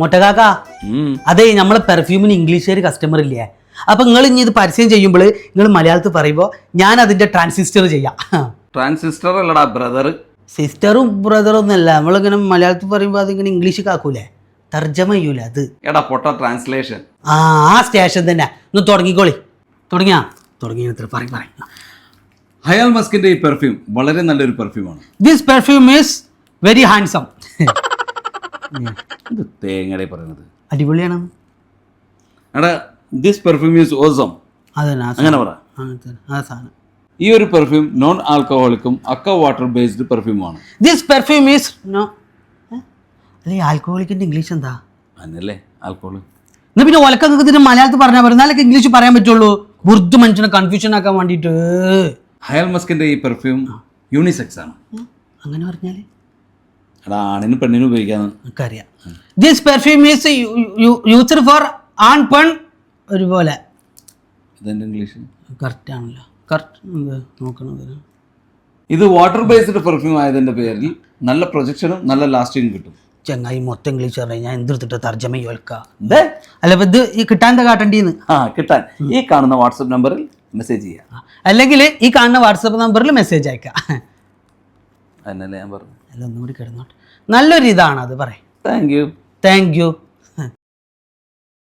മൊട്ടകാക്ക. അതെ നമ്മളെ പെർഫ്യൂമിന് ഇംഗ്ലീഷുകാർ കസ്റ്റമർ ഇല്ലേ? അപ്പൊ നിങ്ങൾ ഇനി ഇത് പരസ്യം ചെയ്യുമ്പോൾ നിങ്ങൾ മലയാളത്തിൽ പറയുമ്പോൾ ഞാൻ അതിന്റെ ട്രാൻസിസ്റ്റർ ചെയ്യാം. ട്രാൻസിസ്റ്റർ അല്ലടാ ബ്രദർ സിസ്റ്ററും ബ്രദറും ഒന്നല്ല നമ്മളിങ്ങനെ മലയാളത്തിൽ പറയുമ്പോൾ അതിങ്ങനെ ഇംഗ്ലീഷ് കാക്കൂലേ? തർജമ ചെയ്യൂല അത്? എടാ പൊട്ട ട്രാൻസ്ലേഷൻ ആ ആ സ്റ്റേഷൻ തന്നെ. ഒന്ന് തുടങ്ങിക്കോളി. തുടങ്ങിയാ? തുടങ്ങി പറയും പറയും ഹയാൽ മസ്കിന്റെ ഈ പെർഫ്യൂം വളരെ നല്ലൊരു പെർഫ്യൂമാണ് this perfume is very handsome ഇത് തേങ്ങടെ പറയുന്നത്? അടിപൊളിയാണ്. എടാ ദിസ് പെർഫ്യൂം ഈസ് ഓസം അങ്ങനെ പറ. സാധനം. ഈ ഒരു പെർഫ്യൂം നോൺ ആൽക്കഹോളിക്കും അക്ക വാട്ടർ ബേസ്ഡ് പെർഫ്യൂമാണ് ദിസ് പെർഫ്യൂം ഈസ് നോ അല്ലെ ആൽക്കഹോളിക്കിന്റെ ഇംഗ്ലീഷ് എന്താ? അന്നല്ലേ ആൽക്കഹോൾ എന്നാ പിന്നെ ഒലക്ക ഇതിന് മലയാളത്തിൽ പറഞ്ഞാൽ പറയും എന്നാലൊക്കെ ഇംഗ്ലീഷ് പറയാൻ പറ്റുള്ളൂ. ബുർദ് മനുഷ്യനെ കൺഫ്യൂഷൻ ആക്കാൻ വേണ്ടിയിട്ട്. ഹയൽ മസ്കിന്റെ ഈ പെർഫ്യൂം യൂണിസെക്സ് ആണ്. അങ്ങനെ പറഞ്ഞാൽ എടാ ആണിനും പെണ്ണിനും ഉപയോഗിക്കാന്ന്. നമുക്കറിയാം this perfume is used for ആൺ പെൺ ഒരുപോലെ. ഇതെന്റെ ഇംഗ്ലീഷ് കറക്റ്റ് ആണല്ലോ. കറക്റ്റ് നോക്കണത് ഇത് വാട്ടർ ബേസ്ഡ് പെർഫ്യൂം ആയതിന്റെ പേരിൽ നല്ല പ്രൊജക്ഷനും നല്ല ലാസ്റ്റിംഗ് കിട്ടും. ചങ്ങായി മൊത്തം ഇംഗ്ലീഷ് പറഞ്ഞാൽ ഞാൻ എന്തെടുത്തിട്ട് തർജമ ദേ, അല്ല ഇത് ഈ കിട്ടാൻ കാട്ടണ്ടീന്ന്? ആ കിട്ടാൻ. ഈ കാണുന്ന വാട്സപ്പ് നമ്പറിൽ മെസ്സേജ് ചെയ്യാം. അല്ലെങ്കിൽ ഈ കാണുന്ന വാട്സപ്പ് നമ്പറിൽ മെസ്സേജ് അയക്കാം. എന്നല്ലേ ഞാൻ പറഞ്ഞു. അല്ല ഒന്നും കൂടി കിടന്നോട്ടെ. നല്ലൊരു ഇതാണ് അത് പറയാം. Thank you thank you